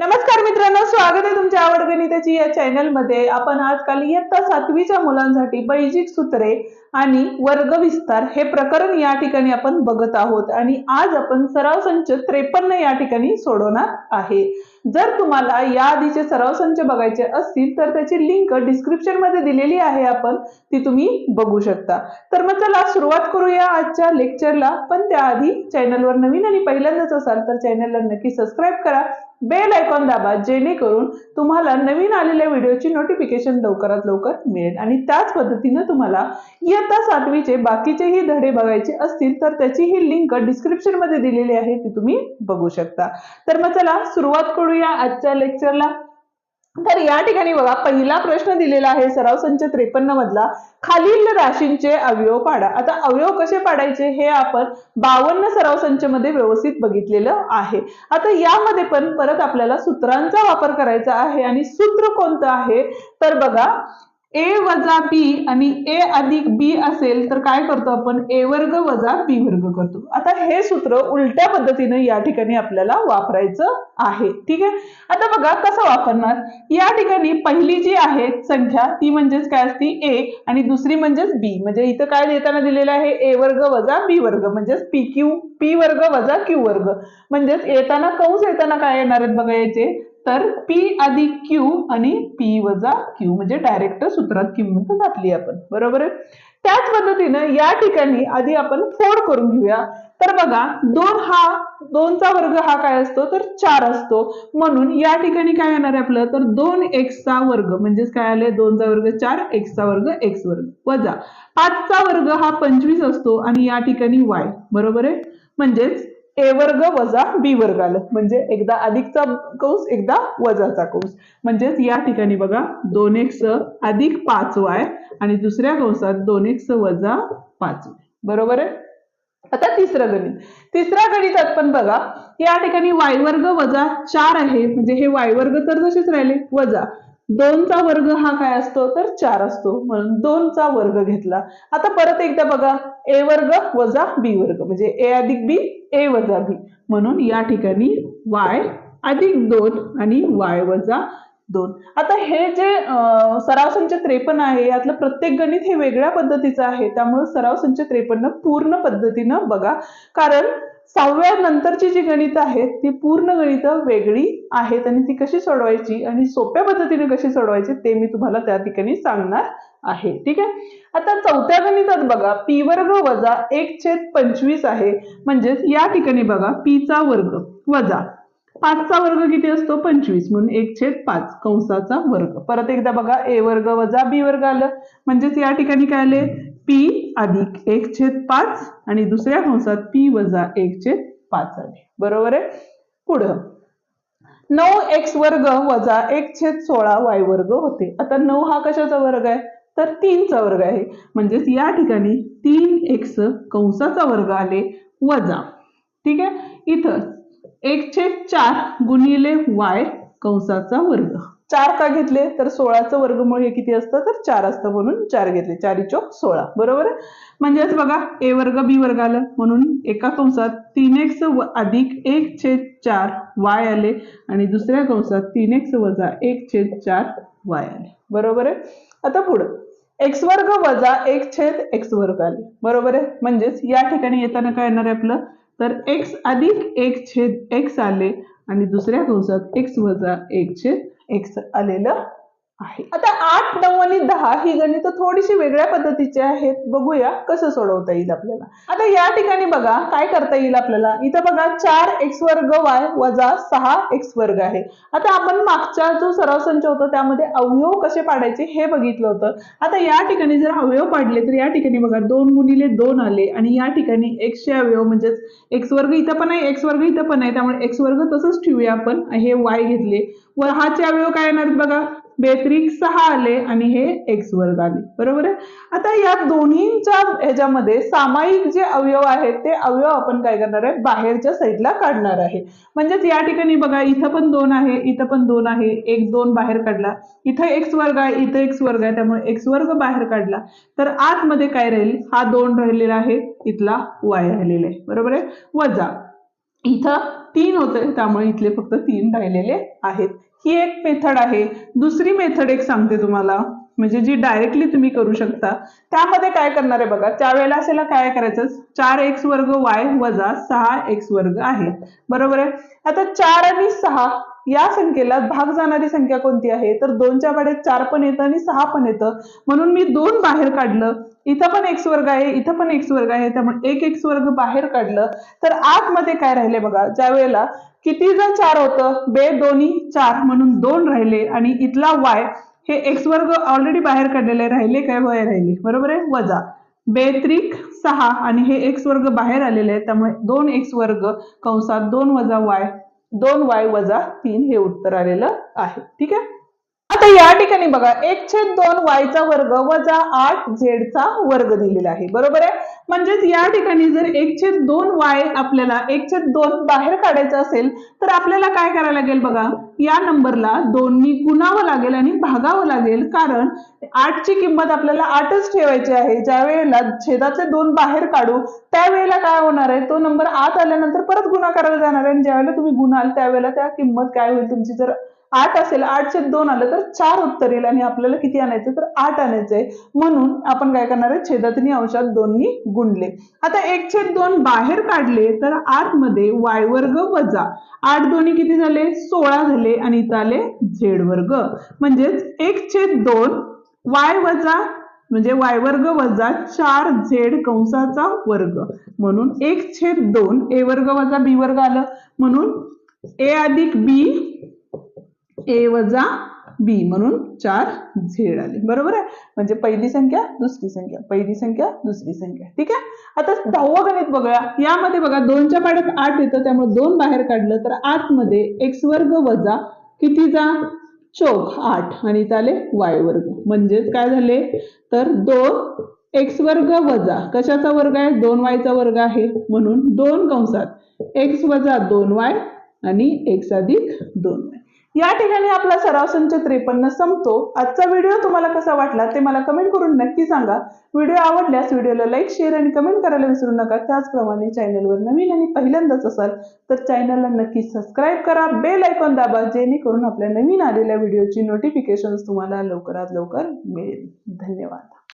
नमस्कार मित्रांनो स्वागत आहे तुमच्या आवड गणिताची या चॅनलमध्ये आपण आजकाल इयत्ता सातवीच्या मुलांसाठी बैजिक सूत्रे आणि वर्ग विस्तार हे प्रकरण या ठिकाणी आपण बघत आहोत. आणि आज आपण सराव संच त्रेपन्न या ठिकाणी सोडवणार आहे. जर तुम्हाला या आधीचे सराव संच बघायचे असतील तर त्याची लिंक डिस्क्रिप्शनमध्ये दिलेली आहे आपण ती तुम्ही बघू शकता. तर मग चला सुरुवात करूया आजच्या लेक्चरला पण त्याआधी चॅनलवर नवीन आणि पहिल्यांदाच असाल तर चॅनलला नक्की सबस्क्राईब करा. बेल आयकॉन दाबा जेणेकरून तुम्हाला नवीन आलेल्या व्हिडिओची नोटिफिकेशन लवकरात लवकर मिळेल. आणि त्याच पद्धतीनं तुम्हाला इयत्ता सातवीचे बाकीचेही धडे बघायचे असतील तर त्याची ही लिंक डिस्क्रिप्शनमध्ये दिलेली आहे ती तुम्ही बघू शकता. तर मग चला सुरुवात करूया आजच्या लेक्चरला तर या ठिकाणी बघा पहिला प्रश्न दिलेला आहे सराव संच त्रेपन्न मधला. खालील राशींचे अवयव पाडा. आता अवयव कसे पाडायचे हे आपण बावन्न सराव संच मध्ये व्यवस्थित बघितलेलं आहे. आता यामध्ये पण परत आपल्याला सूत्रांचा वापर करायचा आहे आणि सूत्र कोणतं आहे? तर बघा ए वजा बी आणि ए अधिक बी असेल तर काय करतो आपण? ए वर्ग वजा बी वर्ग करतो. आता हे सूत्र उलट्या पद्धतीने या ठिकाणी आपल्याला वापरायचं आहे. ठीक आहे? आता बघा कसं वापरणार? या ठिकाणी पहिली जी आहे संख्या ती म्हणजेच काय असती? ए आणि दुसरी म्हणजेच बी. म्हणजे इथं काय देताना दिलेलं आहे? ए वर्ग वजा बी वर्ग. म्हणजेच पी क्यू पी वर्ग वजा क्यू वर्ग. म्हणजेच येताना कंस येताना काय येणार आहेत बघा याचे? तर पी अधिक क्यू आणि पी वजा क्यू म्हणजे डायरेक्ट सूत्रात किंमत घातली आपण. बरोबर आहे? त्याच पद्धतीनं या ठिकाणी आधी आपण फोड करून घेऊया. तर बघा दोन हा दोनचा वर्ग हा काय असतो? तर चार असतो. म्हणून या ठिकाणी काय येणार आहे आपलं? तर दोन एक्सचा वर्ग म्हणजेच काय आले दोनचा वर्ग चार एक्सचा वर्ग एक्स वर्ग वजा. पाचचा वर्ग हा पंचवीस असतो आणि या ठिकाणी वाय बरोबर आहे? म्हणजेच ए वर्ग वजा बी वर्ग आलं. म्हणजे एकदा अधिकचा कंस एकदा वजाचा कंस. म्हणजेच या ठिकाणी बघा दोन एक्स अधिक पाच वाय आणि दुसऱ्या कंसात दोन एक्स वजा पाच. वाय बरोबर आहे? आता तिसरं गणित. तिसऱ्या गणितात पण बघा या ठिकाणी वाय वर्ग वजा चार आहे. म्हणजे हे वाय वर्ग तर तसेच राहिले. वजा. दोनचा वर्ग हा काय असतो? तर चार असतो. म्हणून दोनचा वर्ग घेतला. आता परत एकदा बघा. ए वर्ग वजा बी वर्ग. म्हणजे ए अधिक बी ए वजा बी. म्हणून या ठिकाणी वाय अधिक दोन आणि वाय वजा दोन. आता हे जे सराव संच त्रेपन्न आहे यातलं प्रत्येक गणित हे वेगळ्या पद्धतीचं आहे. त्यामुळे सराव संच त्रेपन्न पूर्ण पद्धतीनं बघा. कारण सहाव्या नंतरची जी गणित आहेत ती पूर्ण गणित वेगळी आहेत आणि ती कशी सोडवायची आणि सोप्या पद्धतीने कशी सोडवायची ते मी तुम्हाला त्या ठिकाणी सांगणार आहे. ठीक आहे? आता चौथ्या गणितात बघा पी वर्ग वजा एक छेद पंचवीस आहे. म्हणजेच या ठिकाणी बघा पीचा वर्ग वजा पाचचा वर्ग किती असतो? पंचवीस. म्हणून एक छेद पाच कंसाचा वर्ग. परत एकदा बघा ए वर्ग वजा बी वर्ग आलं. म्हणजेच या ठिकाणी काय आले? पी अधिक एक छेद पाच आणि दुसऱ्या कंसात पी वजा एक छेद पाच आले बरोबर आहे? पुढं. नऊ एक्स वर्ग वजा एक छेद सोळा वाय वर्ग होते. आता नऊ हा कशाचा वर्ग आहे? तर तीनचा वर्ग आहे. म्हणजेच या ठिकाणी तीन एक्स कंसाचा वर्ग आले वजा. ठीक आहे? इथं एक छेद चार गुणिले वाय कंसाचा वर्ग. चार का घेतले? तर सोळाचं वर्गमूळ हे किती असतं? तर चार असतं म्हणून चार घेतले. चारी चौक सोळा. बरोबर आहे? म्हणजेच बघा ए वर्ग बी वर्ग आलं. म्हणून एका कंसात तीन एक्स अधिक एक छेद चार वाय आले. आणि दुसऱ्या कंसात तीन एक्स वजा एक छेद चार वाय आले. बरोबर आहे? आता पुढं. एक्स वर्ग वजा एक छेद एक्स वर्ग आले. बरोबर आहे? म्हणजेच या ठिकाणी येताना काय येणार आहे आपलं? तर एक्स अधिक एक छेद एक्स आले. आणि दुसऱ्या कंसात एक्स वजा एक छेद एक्स आलेलं आहे. आता आठ नऊ आणि दहा ही गणित थोडीशी वेगळ्या पद्धतीची आहेत. बघूया कसं सोडवता येईल आपल्याला. आता या ठिकाणी बघा काय करता येईल आपल्याला? इथं बघा चार एक्स वर्ग वाय वजा सहा एक्स वर्ग आहे. आता आपण मागचा जो सराव संच होता त्यामध्ये अवयव कसे पाडायचे हे बघितलं होतं. आता या ठिकाणी जर अवयव पाडले तर या ठिकाणी बघा दोन गुणिले दोन आले आणि या ठिकाणी एक्सचे अवयव म्हणजेच एक्स वर्ग इथं पण आहे एक्स वर्ग इथं पण आहे. त्यामुळे एक्स वर्ग तसंच ठेवूया आपण. हे वाय घेतले. व हाचे अवयव काय येणार बघा? व्यतिरिक्त सहा आले आणि हे एक्स वर्ग आले. बरोबर आहे? आता या दोन्हीच्या ह्याच्यामध्ये सामायिक जे अवयव आहेत ते अवयव आपण काय करणार आहे? बाहेरच्या साईडला काढणार आहे. म्हणजेच या ठिकाणी बघा इथं पण दोन आहे इथं पण दोन आहे. एक दोन बाहेर काढला. इथं एक्स वर्ग आहे इथं एक्स वर्ग आहे त्यामुळे एक्स वर्ग बाहेर काढला. तर आतमध्ये काय राहील? हा दोन राहिलेला आहे इथला वाय राहिलेला आहे. बरोबर आहे? वजा. इथं तीन होते त्यामुळे इथले फक्त तीन राहिलेले आहेत. ही एक मेथड आहे. दुसरी मेथड एक सांगते तुम्हाला. म्हणजे जी डायरेक्टली तुम्ही करू शकता. त्यामध्ये काय करणार आहे बघा त्यावेळेला असेला काय करायचं? चार एक्स वर्ग वाय वजा सहा एक्स वर्ग आहे. बरोबर आहे? आता चार आणि सहा या संख्येला भाग जाणारी संख्या कोणती आहे? तर दोनच्या पाड्यात चार पण येतं आणि सहा पण येतं. म्हणून मी दोन बाहेर काढलं. इथं पण एक्स वर्ग आहे इथं पण एक्स वर्ग आहे. त्यामुळे एक एक्स वर्ग बाहेर काढलं. तर आतमध्ये काय राहिले बघा? ज्या वेळेला किती जर चार होतं? बे दोन्ही चार म्हणून दोन राहिले. आणि इथला वाय हे एक्स वर्ग ऑलरेडी बाहेर काढलेले राहिले काय? वय राहिले. बरोबर आहे? वजा. बेत्रिक सहा. आणि हे एक्स वर्ग बाहेर आलेले आहे. त्यामुळे दोन एक्स वर्ग कंसात दोन वजा वाय दोन वाय वजा तीन हे उत्तर आलेलं आहे. ठीक आहे? आता या ठिकाणी बघा एक छेद दोन वायचा वर्ग वजा आठ झेडचा वर्ग दिलेला आहे. बरोबर आहे? म्हणजेच या ठिकाणी जर एक छेद दोन वाय आपल्याला एक छेद दोन बाहेर काढायचं असेल तर आपल्याला काय करायला लागेल बघा? या नंबरला दोन्ही गुणावं लागेल आणि भागावं लागेल. कारण आठची किंमत आपल्याला आठच ठेवायची आहे. ज्या वेळेला छेदाचे दोन बाहेर काढू त्यावेळेला काय होणार आहे? तो नंबर आत आल्यानंतर परत गुन्हा करायला जाणार आहे. आणि ज्यावेळेला तुम्ही गुणाल त्यावेळेला त्या किंमत काय होईल? तुमची जर आठ असेल आठशे दोन आलं तर चार उत्तर येईल आणि आपल्याला किती आणायचं? तर आठ आणायचं. आहे म्हणून आपण काय करणार आहे? छेदातनी अंशात दोन्ही गुणले. आता एक छेद दोन बाहेर काढले तर आतमध्ये वाय वर्ग वजा. आठ दोन्ही किती झाले? सोळा झाले आणि इथं आले झेड वर्ग. म्हणजेच एक छेद दोन वाय वजा म्हणजे वाय वर्ग वजा चार झेड कंसाचा वर्ग. म्हणून एक छेद दोन ए वर्ग वजा बी वर्ग आलं. म्हणून ए अधिक बी ए वजा बी म्हणून चार झेड आले. बरोबर आहे? म्हणजे पहिली संख्या दुसरी संख्या पहिली संख्या दुसरी संख्या. ठीक आहे? आता दहावं गणित बघूया. यामध्ये बघा दोनच्या पाड्यात आठ येतं त्यामुळे दोन बाहेर काढलं तर आतमध्ये एक्स वर्ग वजा कितीचा चौक आठ. आणि चाले वाय वर्ग. म्हणजेच काय झाले? तर दोन एक्स वर्ग वजा. कशाचा वर्ग आहे? दोन वायचा वर्ग आहे. म्हणून दोन कंसात एक्स वजा दोन वाय आणि एक्स अधिक दोन वाय या ठिकाणी आपला सराव संच त्रेपन्न संपतो. आजचा व्हिडिओ तुम्हाला कसा वाटला ते मला कमेंट करून नक्की सांगा. व्हिडिओ आवडल्यास व्हिडिओला लाईक शेअर आणि कमेंट करायला विसरू नका. त्याचप्रमाणे चॅनलवर नवीन आणि पहिल्यांदाच असाल तर चॅनलला नक्की सबस्क्राईब करा. बेल आयकॉन दाबा जेणेकरून आपल्या नवीन आलेल्या व्हिडिओची नोटिफिकेशन तुम्हाला लवकरात लवकर मिळेल. धन्यवाद.